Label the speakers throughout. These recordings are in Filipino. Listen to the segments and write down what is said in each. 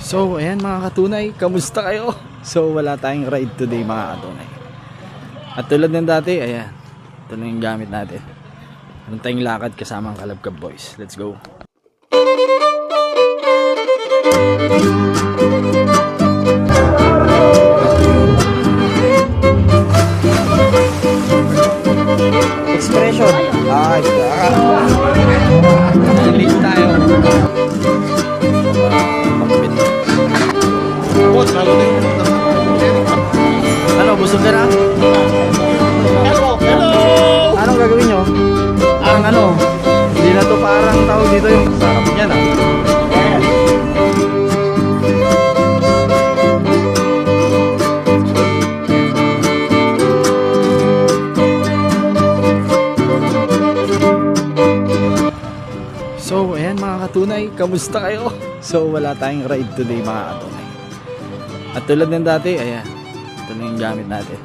Speaker 1: So, ayan mga katunay, kamusta kayo? So, wala tayong ride today mga katunay. At tulad ng dati, ayan, ito na yung gamit natin. Meron tayong lakad kasama ang Kalabkab Boys. Let's go. Expression. Ay, kaka. Nalilate tayo. Ano, busog ka na?
Speaker 2: Hello! Hello!
Speaker 1: Anong gagawin nyo? Ang ano? Hindi na to parang tawag dito yung sarap niyan ah. So, ayan mga katunay, kamusta kayo? So, wala tayong ride today mga katunay. At tulad ng dati, ayan, ito na yung gamit natin.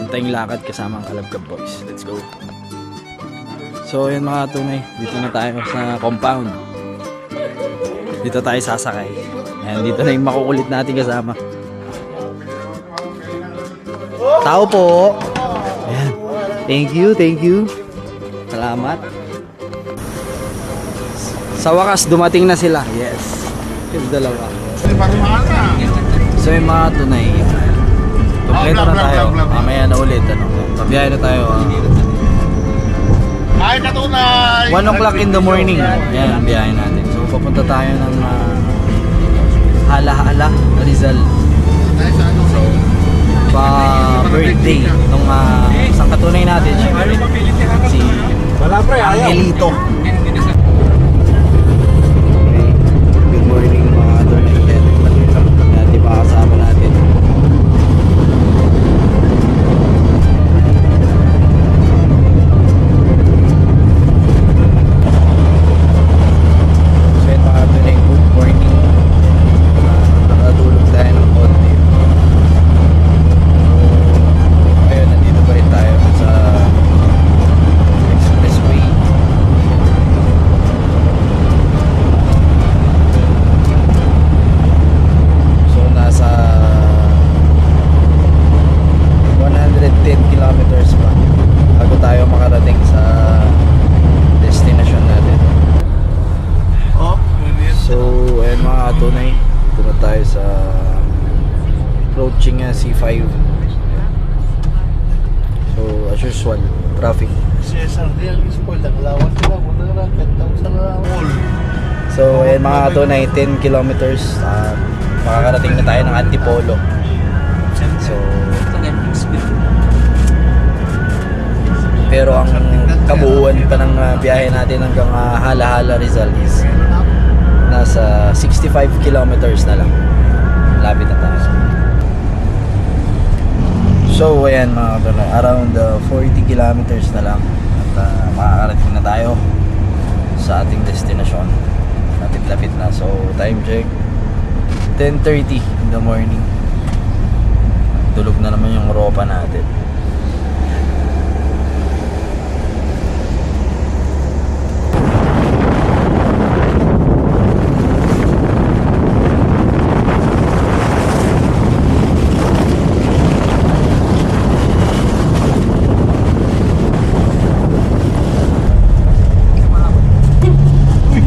Speaker 1: Meron tayong lakad kasama ang Kalabkab Boys. Let's go. So, ayan mga tunay. Dito na tayo sa compound. Dito tayo sasakay. Ayan, dito na yung makukulit natin kasama. Tao po! Ayan. Thank you, thank you. Salamat. Sa wakas, dumating na sila. Yes. Yung dalawa.
Speaker 2: Ba kumana?
Speaker 1: So yung mga tunay, kompleto na tayo. Mamaya na ulit. Ano, pabiyahe na tayo. ah.
Speaker 2: Ay, katunay!
Speaker 1: 1 o'clock in the morning. Yan ang biyahe natin. So papunta tayo ng uh, Hala-Hala, Rizal. So, pa birthday nung uh, isang katunay natin, syempre, si Angelito. 10 kilometers. Uh, makakarating na tayo ng Antipolo. So pero ang kabuuan pa ng uh, biyahe natin hanggang uh, Hala-Hala Rizal is nasa 65 kilometers na lang. Lapit na tayo. So ayan mga katunay, around uh, 40 kilometers na lang at uh, makakarating na tayo sa ating destination. Lapit-lapit na. So time check 10.30 in the morning. Tulog na naman yung ropa natin.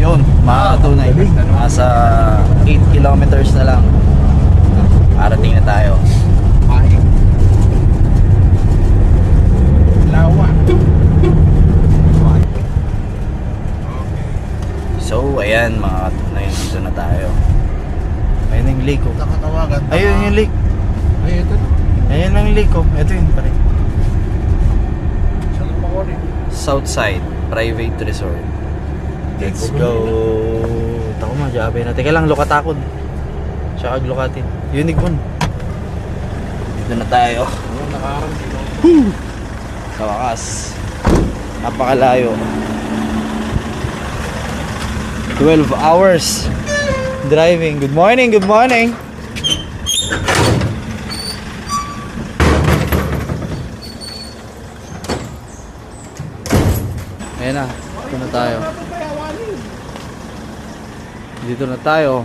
Speaker 1: Yun, mga katunay. Nasa 8 kilometers na lang. Arating na tayo.
Speaker 2: Lawa.
Speaker 1: So, ayan mga katunay. Dito na tayo. Ayun yung lake oh.
Speaker 2: Nakatawagan.
Speaker 1: Ayun yung lake.
Speaker 2: Ay, ito.
Speaker 1: Ayun yung lake oh. Ito yun pare.
Speaker 2: Saan ang makoni?
Speaker 1: Southside Private Resort. Let's go. Tako mo, jabe na. Teka lang, lukatakon. Tsaka lukatin. Unique one. Dito na tayo.
Speaker 2: Ano, nakaram dito.
Speaker 1: Sa wakas. Napakalayo. 12 hours driving. Good morning, good morning. Ayan na, dito na tayo. Dito na tayo.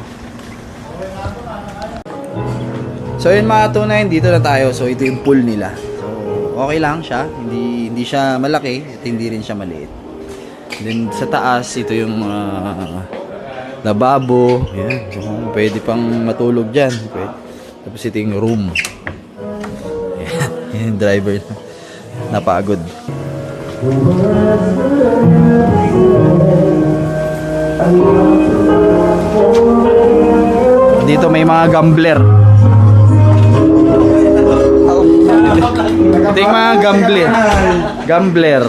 Speaker 1: So yun mga tunay, dito na tayo. So ito yung pool nila. So okay lang siya. Hindi hindi siya malaki at hindi rin siya maliit. Then sa taas, ito yung ah, lababo. Yan. So pwede pang matulog dyan. Pwede. Tapos ito yung room. Yan. Yan driver. Napagod. Dito may mga gambler. Ito yung mga gambler. Gambler.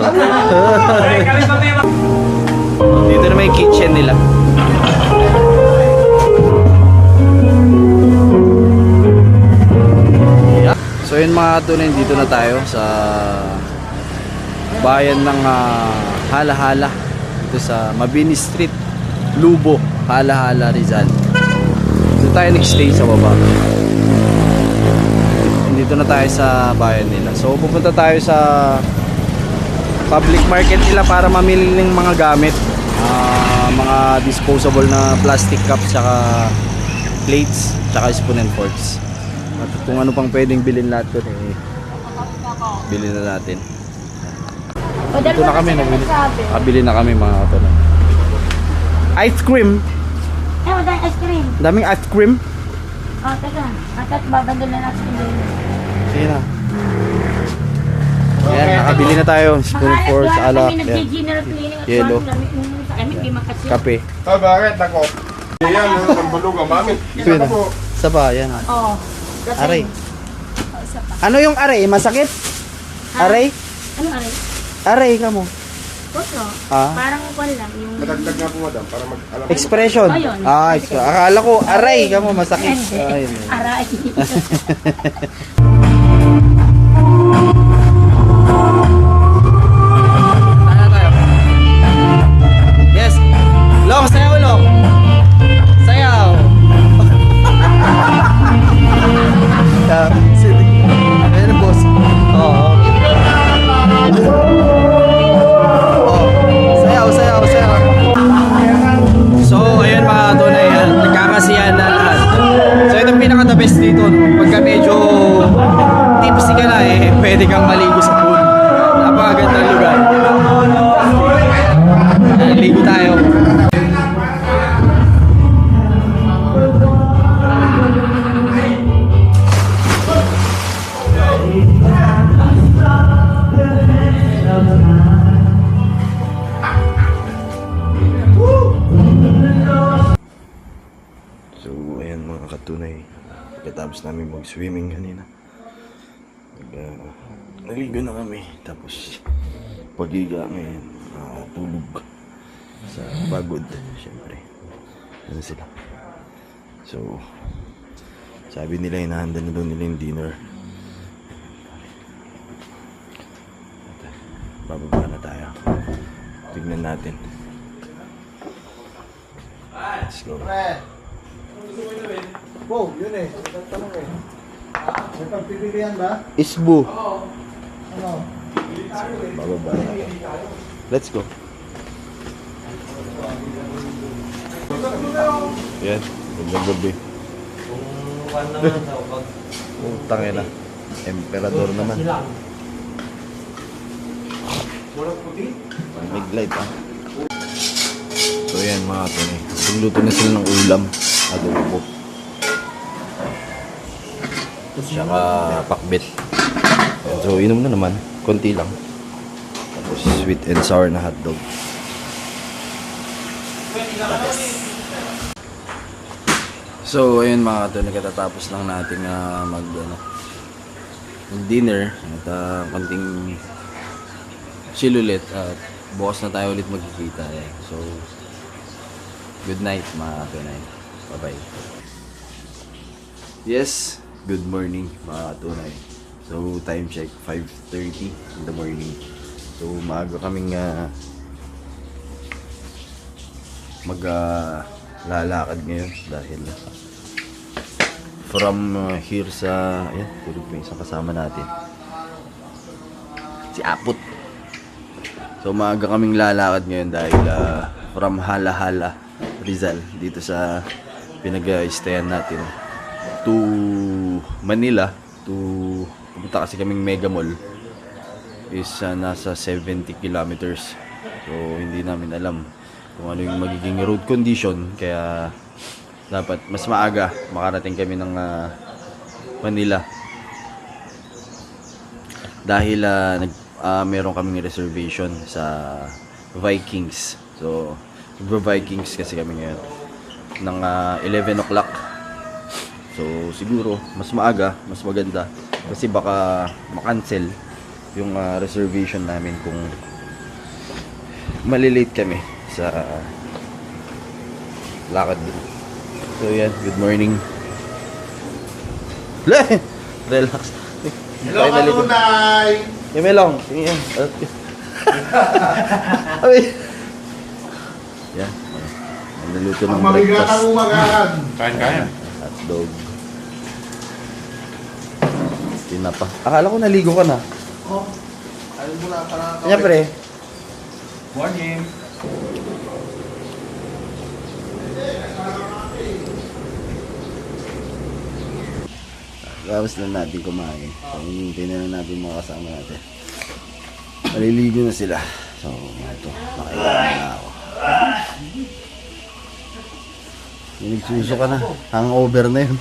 Speaker 1: Dito na may kitchen nila. So yun mga tunay, dito na tayo sa bayan ng ah, Halahala. Dito sa Mabini Street, Lubo, Halahala, Rizal. Tayo nag-stay sa baba. Dito na tayo sa bayan nila. So pupunta tayo sa public market nila para mamili ng mga gamit. Ah, mga disposable na plastic cups tsaka plates tsaka spoon and forks. At kung ano pang pwedeng bilhin lahat doon eh bilhin na natin. Dito na kami, nabili. Kabili na kami mga kapatid. Ice cream.
Speaker 3: Ice cream.
Speaker 1: Daming ice cream.
Speaker 3: Oh, teka. At babandol na natin yung
Speaker 1: Sige na. Ayan, nakabili na tayo. Spoon and forks, alak,
Speaker 3: Kami
Speaker 1: yan.
Speaker 3: nag-general cleaning at
Speaker 1: Yellow.
Speaker 3: sa amin, sa amin, di makasya.
Speaker 1: kape.
Speaker 2: Ah, bakit? Ako. Yan, ang balog ang mami.
Speaker 1: Ito na. Sa ba, yan.
Speaker 3: Oo.
Speaker 1: Aray.
Speaker 3: Oh, isa pa.
Speaker 1: Ano yung aray? Masakit? Aray?
Speaker 3: Anong aray?
Speaker 1: Aray ka mo.
Speaker 3: Puso.
Speaker 1: Ah.
Speaker 3: Parang kwan lang. Yung...
Speaker 2: Madagdag nga po, madam, para mag-alam.
Speaker 1: Expression.
Speaker 3: Ayun.
Speaker 1: Ah, exp- akala ko aray ka mo masakit. Ayun.
Speaker 3: Aray.
Speaker 4: Pagkatapos namin mag-swimming kanina. Nag, ah, naligo na kami. Tapos, pagiga ngayon, ah, tulog. Sa pagod, syempre. Ano sila. So, sabi nila hinahanda na daw nila yung dinner. At, Bababa na tayo. Tignan natin. Let's go.
Speaker 2: Oh, yun eh. Tanong eh. May pagpipilian ba?
Speaker 1: Isbu.
Speaker 2: Ano?
Speaker 4: Bababa na. Let's go. Yan. Gandang gabi. Utang na. Emperador naman. Miglight ah. So yan mga tunay. Pagluto na sila ng ulam. Adobo. Tsaka pakbet. Yan, So inom na naman. Konti lang. Tapos sweet and sour na hotdog.
Speaker 1: So, ayun mga kato, nagkatatapos lang natin na mag, ano, dinner at uh, konting chill ulit at bukas na tayo ulit magkikita. Eh. So, good night mga kato Bye-bye.
Speaker 4: Yes, good morning mga katunay. So time check 5.30 in the morning. So maaga kaming uh, mag ah, lalakad ngayon dahil from uh, here sa ayan, tulog pa isang kasama natin. Si Apot. So maaga kaming lalakad ngayon dahil ah, from Hala Hala Rizal dito sa pinag-stayan natin to Manila to pumunta kasi kaming Mega Mall is ah, nasa 70 kilometers. So hindi namin alam kung ano yung magiging road condition kaya dapat mas maaga makarating kami ng ah, Manila. Dahil ah, nag ah, meron kaming reservation sa Vikings. So Vikings kasi kami ngayon ng ah, 11 o'clock so siguro mas maaga mas maganda kasi baka makancel yung ah, reservation namin kung malilate kami sa lakad dun. so yan good morning Le! relax
Speaker 2: Hello, Katunay!
Speaker 4: Yamelong, tingin yan. Yan. Ang naluto ng
Speaker 2: Ang mabigat ang
Speaker 4: breakfast.
Speaker 2: umagahan.
Speaker 4: Hot dog. Tinapa. Akala ko naligo ka na.
Speaker 2: Oh, ayun mo na para
Speaker 4: Kanya pre.
Speaker 2: Morning.
Speaker 4: Tapos na natin kumain. So, hinihintay na lang natin mga kasama natin. Maliligo na sila. So, ito. Nakailangan na ako. Nagsuso ka na. Hangover na yun.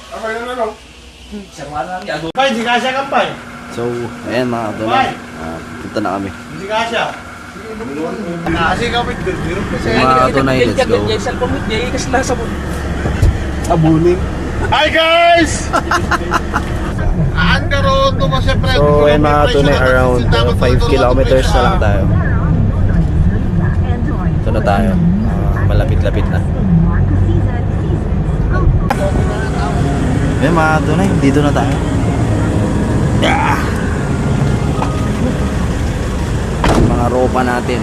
Speaker 2: Bay, hindi ka siya kampay.
Speaker 4: So, ayan mga katunay. Ah, punta na kami.
Speaker 2: Hindi ka siya. Kasi kami, dirong kasi.
Speaker 4: Mga katunay, let's go.
Speaker 2: Abuning. Hi guys! Aan karon to mo siyempre.
Speaker 1: So, ayan mga tunay, around 5 kilometers na lang tayo. Ito na tayo. Ah, malapit-lapit na.
Speaker 4: Ayan mga katunay, dito na tayo.
Speaker 1: Yeah! Mga ropa natin.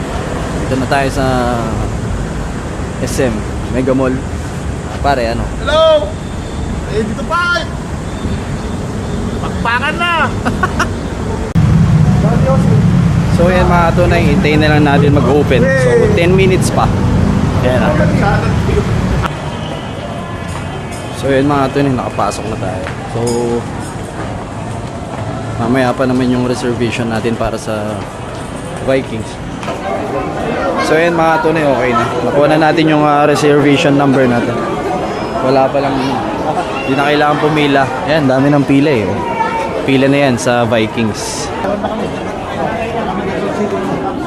Speaker 1: Dito na tayo sa SM, Mega Mall. Ah, pare, ano?
Speaker 2: Hello! Eh, dito pa! Pakpakan na!
Speaker 1: So yan mga tunay, hintayin na lang natin mag-open. So 10 minutes pa. Yan na. So yan mga tunay, nakapasok na tayo. So mamaya pa naman yung reservation natin para sa Vikings. So yan mga tunay, okay na. Nakuha na natin yung ah, reservation number natin. Wala pa lang, hindi na kailangan pumila. Yan, dami ng pila eh. Pila na yan sa Vikings.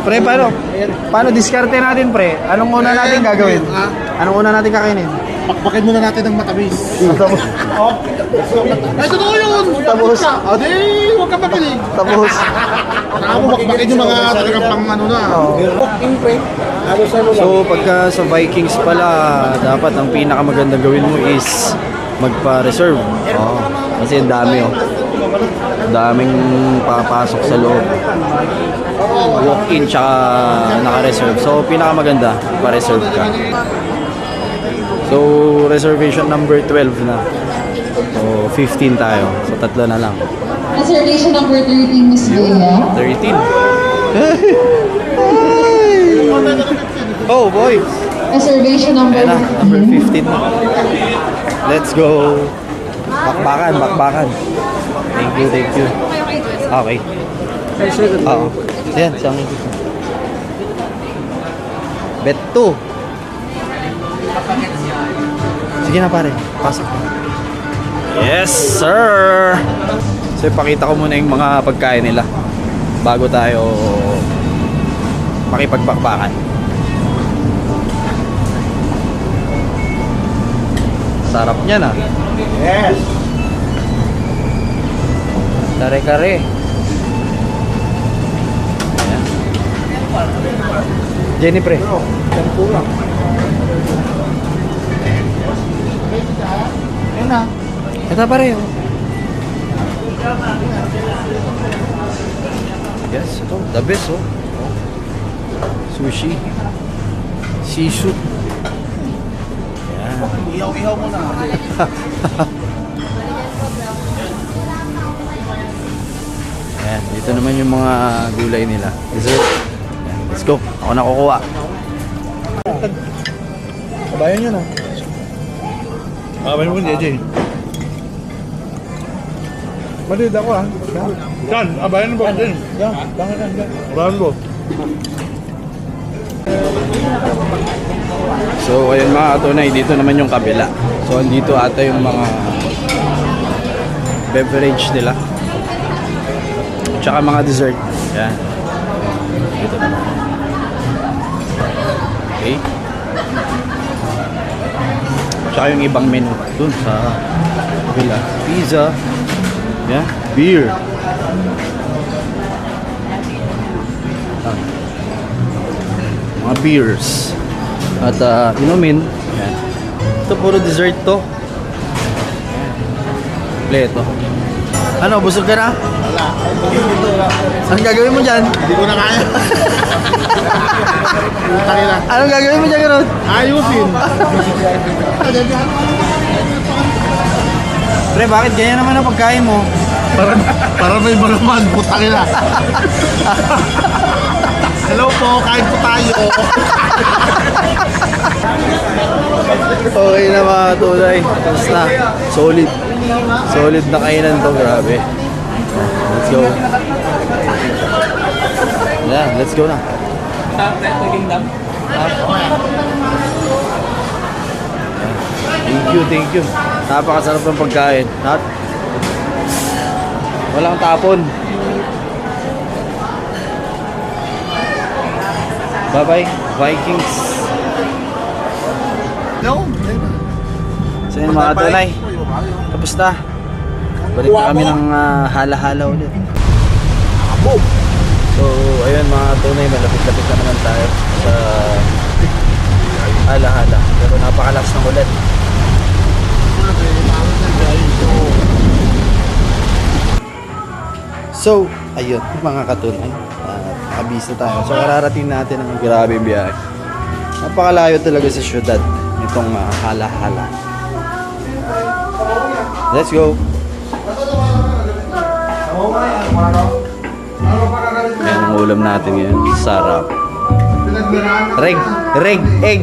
Speaker 1: Pre, paano? Paano diskarte natin, pre? Anong una natin gagawin? Anong una natin kakainin?
Speaker 2: Pakpakin muna natin ng matamis. Tapos. Oh. Ay, totoo yun!
Speaker 1: Tapos.
Speaker 2: O, di, huwag ka makinig.
Speaker 1: Tapos,
Speaker 2: Saka mo bakbakin yung mga talagang pang ano na.
Speaker 1: so pagka sa Vikings pala, dapat ang pinakamagandang gawin mo is magpa-reserve. Oh, kasi ang dami oh. Daming papasok sa loob. Walk-in tsaka naka-reserve. So pinakamaganda, pa-reserve ka. So reservation number 12 na. So 15 tayo. So tatlo na lang.
Speaker 5: Reservation number 13, Miss Bea.
Speaker 1: 13. oh boy!
Speaker 5: Reservation number
Speaker 1: Ayan na, number
Speaker 5: 15.
Speaker 1: 15 na. Let's go! Bakbakan, bakbakan. Thank you, thank you. Okay. Oo. Ayan, siyang Bet 2. Sige na pare, pasok. Yes, sir! So, ipakita ko muna yung mga pagkain nila bago tayo makipagpakbakan. Sarap niyan ah.
Speaker 2: Yes!
Speaker 1: Kare-kare. Jenny pre.
Speaker 2: Ayun na.
Speaker 1: Ito pare. oh. Yes, ito. The best oh. Sushi. Shishu. Ayan.
Speaker 2: Ihaw-ihaw mo na.
Speaker 1: Ayan, dito naman yung mga gulay nila. Dessert. Ayan, let's go. Ako na kukuha. Kabayan yun ah.
Speaker 2: Abay mo ni AJ. Maliit ako ah. Yan, abayan mo din. Yan, bakit yan, yan. Abayan mo.
Speaker 1: So, ayun mga katunay, dito naman yung kabila. So, andito ata yung mga beverage nila. Tsaka mga dessert. Yan. Dito naman. Okay. Tsaka yung ibang menu. Dun sa kabila. Pizza. Yan. Beer. Ah. Mga beers. At uh, inumin. Yan. Ito puro dessert to. Pleto. Ano, busog ka na?
Speaker 2: Wala.
Speaker 1: Anong gagawin mo dyan?
Speaker 2: Hindi ko na kaya.
Speaker 1: Anong gagawin mo dyan, Garot?
Speaker 2: Ayusin.
Speaker 1: Pre, bakit ganyan naman ang pagkain mo?
Speaker 2: para, para may malaman. Putang ina. Hello po, kain po tayo.
Speaker 1: Okay na mga tunay. Tapos na. Solid. Solid na kainan to. Grabe. Let's go. Yeah, let's go na. Thank you, thank you. Napakasarap ng pagkain. Not Walang tapon. Bye-bye, Vikings.
Speaker 2: No.
Speaker 1: Yun mga tunay. Na. Balik na kami ng ah, hala-hala ulit. So, ayun mga tunay, malapit-lapit na naman tayo sa hala-hala. Pero napakalakas ng ulan. So, ayun, mga katunay. Uh, nakabis na tayo. So, kararating natin ang grabe biyahe. Napakalayo talaga sa syudad nitong ah, hala-hala. Let's go. Ang ulam natin ngayon. Sarap. Reg, reg, egg.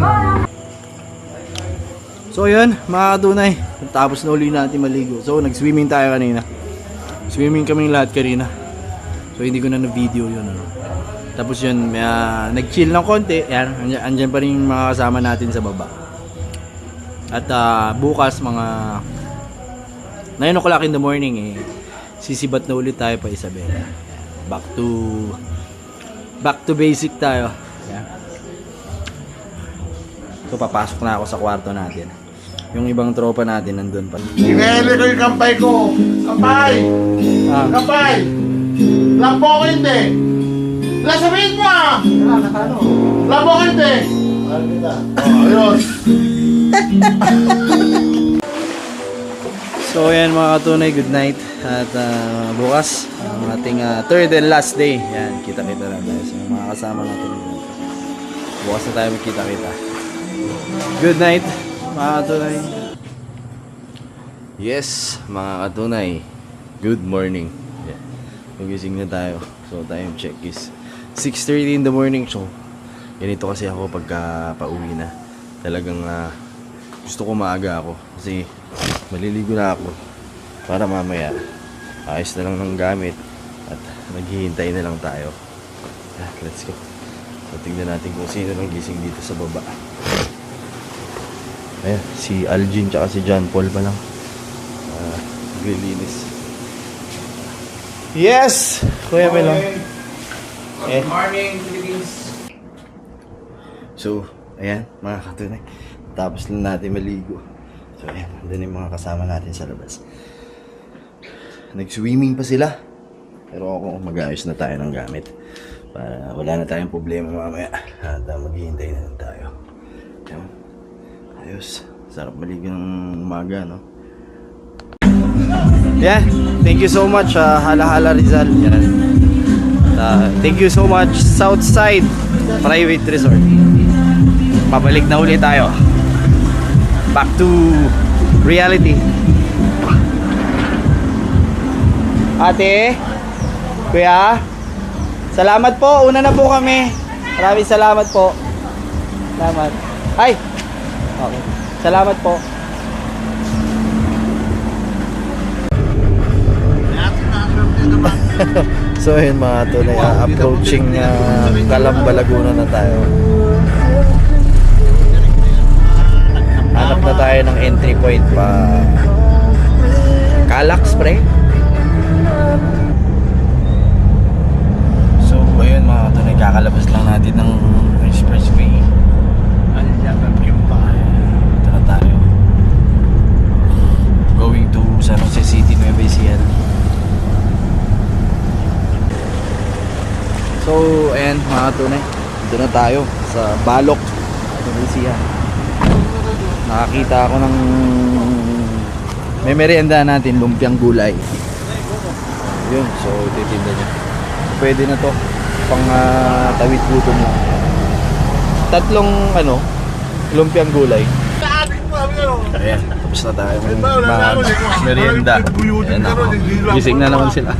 Speaker 1: So yun, mga katunay. Tapos na uli natin maligo. So nag-swimming tayo kanina. Swimming kami lahat kanina. So hindi ko na na-video yun. Ano. Tapos yun, ah, nag-chill ng konti. Yan, andyan, andyan pa rin yung mga kasama natin sa baba. At ah, bukas mga 9 o'clock in the morning eh, sisibat na ulit tayo pa Isabela. Back to back to basic tayo. Yan. So papasok na ako sa kwarto natin. Yung ibang tropa natin nandun pa.
Speaker 2: Inahili ko yung kampay ko. Kampay!
Speaker 1: Ah,
Speaker 2: Kampay! Lambo ko hindi! Lasabihin mo ah! Lambo ko hindi! Oh, ayun.
Speaker 1: So ayan mga katunay, good night. At ah, bukas, ang ating ah, third and last day. Yan, kita-kita na tayo. So mga kasama natin. Bukas na tayo magkita-kita. Good night, mga katunay. Yes, mga katunay. Good morning. Yeah. Na tayo. So time check is 6.30 in the morning. So ganito kasi ako pagka pauwi na. Talagang ah, gusto ko maaga ako. Kasi maliligo na ako para mamaya ayos na lang ng gamit at maghihintay na lang tayo yeah, let's go so tingnan natin kung sino lang gising dito sa baba ayan si Algin tsaka si John Paul pa lang uh, naglilinis yes kuya Melon eh.
Speaker 2: morning, Philippines.
Speaker 1: So, ayan, mga katunay. Tapos lang natin maligo. So, ayan, andun yung mga kasama natin sa labas. Nag-swimming pa sila. Pero ako, mag-ayos na tayo ng gamit. Para wala na tayong problema mamaya. At uh, maghihintay na lang tayo. Ayan. Ayos. Sarap maligo ng umaga, no? Yeah, thank you so much, uh, Hala Hala Rizal. Yan. Uh, thank you so much, Southside Private Resort. Pabalik na ulit tayo back to reality. Ate, kuya, salamat po. Una na po kami. Maraming salamat po. Salamat. Ay! Okay. Salamat po. so yun mga tol, approaching uh, Kalamba Laguna na tayo. Pa. Calax pre. So ayun mga tunay, kakalabas lang natin ng expressway. Ito na tayo. Going to San Jose City, Nueva Ecija. So, ayan mga tunay. Dito na tayo sa Balok, Nueva Ecija. Nakakita ako ng may merienda natin, lumpiang gulay. Yun, so titinda niya. Pwede na to pang ah, tawid gutom lang. Tatlong ano, lumpiang gulay. Ayan, tapos na tayo ng mga merienda. Ayan ako. Gising na naman sila.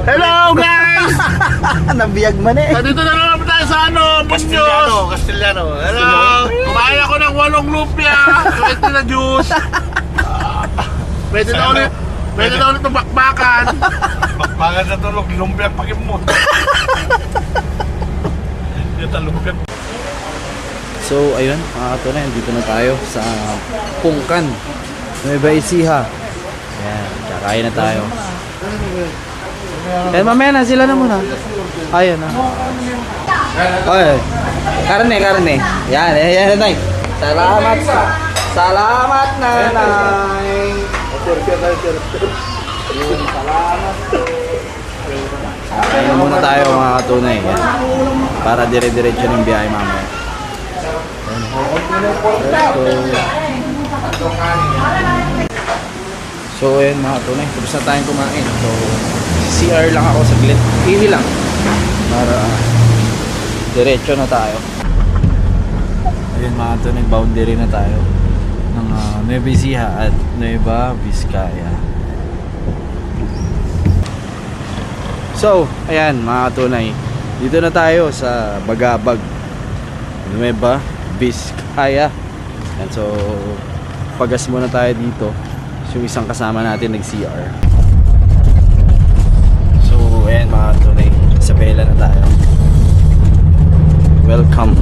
Speaker 2: Hello guys!
Speaker 1: Nabiyag man eh.
Speaker 2: Nandito na naman tayo sa ano, Munyos! Castellano, Hello! Kumain ako ng walong lumpia, pwede na juice. Pwede na ulit, pwede na ulit ng bakbakan. Bakbakan sa tulog, lumpia pakimot. Yung talumpia.
Speaker 1: So, ayun, mga katunay, dito na tayo sa Pungkan. Nueva Ecija. Ayan, kakain na tayo. Eh, mamaya na, sila na muna. Ayun na. Oy, karne, karne. Yan, yan, yan, nanay. Salamat sa... Salamat, nanay. Salamat. Na muna tayo, mga katunay. Yan. Para dire-diretso ng biyahe mamaya. So ayun mga tunay, tapos na tayong kumain. So CR lang ako saglit. Ihi lang. Para diretso na tayo. Ayun mga tunay, boundary na tayo. Ng uh, Nueva Ecija at Nueva Vizcaya. So, ayan mga tunay. Dito na tayo sa Bagabag. Nueva Vizcaya. And so, pagas muna tayo dito. Yung isang kasama natin nag-CR. So, ayan mga tunay. Isabela na tayo. Welcome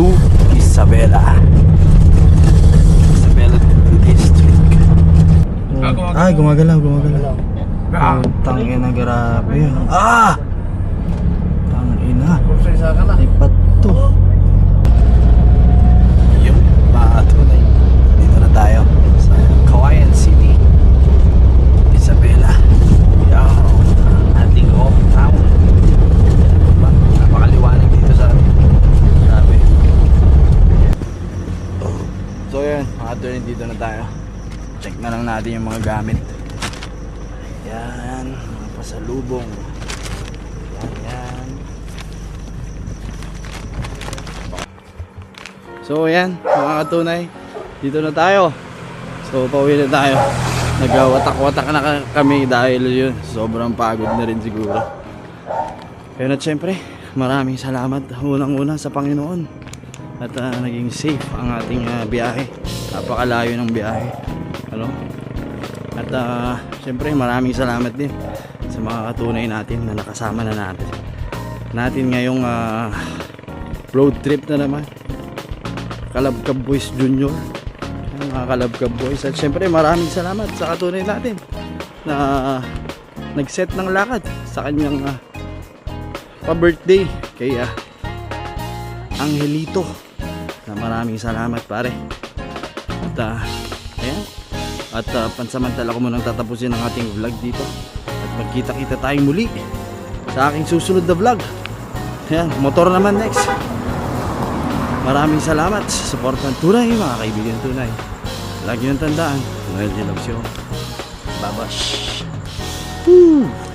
Speaker 1: to Isabela. Isabela District. Ay, gumagalaw, gumagalaw. Ah, tangina, grabe. Ah! Tangina. Lipat to. Yung mga tunay. Dito na tayo sa Kawayan City. Isabela. Yan. Ang ating hometown. Diba? Napakaliwanag dito sa atin. Grabe. So tunay dito na tayo. Check na lang natin yung mga gamit. Yan, mga pasalubong. Yan, yan. So ayan, mga katunay, dito na tayo. So pauwi na tayo. Nagwatak-watak na ka- kami dahil yun, sobrang pagod na rin siguro. Pero at syempre, maraming salamat unang-una sa Panginoon. At ah, naging safe ang ating ah, biyahe. Napakalayo ng biyahe. Ano? At ah, syempre, maraming salamat din sa mga katunay natin na nakasama na natin. Natin ngayong ah, road trip na naman. Kalabkab Boys Junior mga Kalabkab Boys at syempre maraming salamat sa katunay natin na nag-set ng lakad sa kanyang ah, pa-birthday kay ah, Angelito na maraming salamat pare ah, ayan at ah, pansamantala ko munang tatapusin ang ating vlog dito at magkita-kita tayong muli sa aking susunod na vlog ayan, motor naman next Maraming salamat sa support ng tunay, mga kaibigan tunay. Lagi yung tandaan, Noel Gelabsyo. Babash. Woo!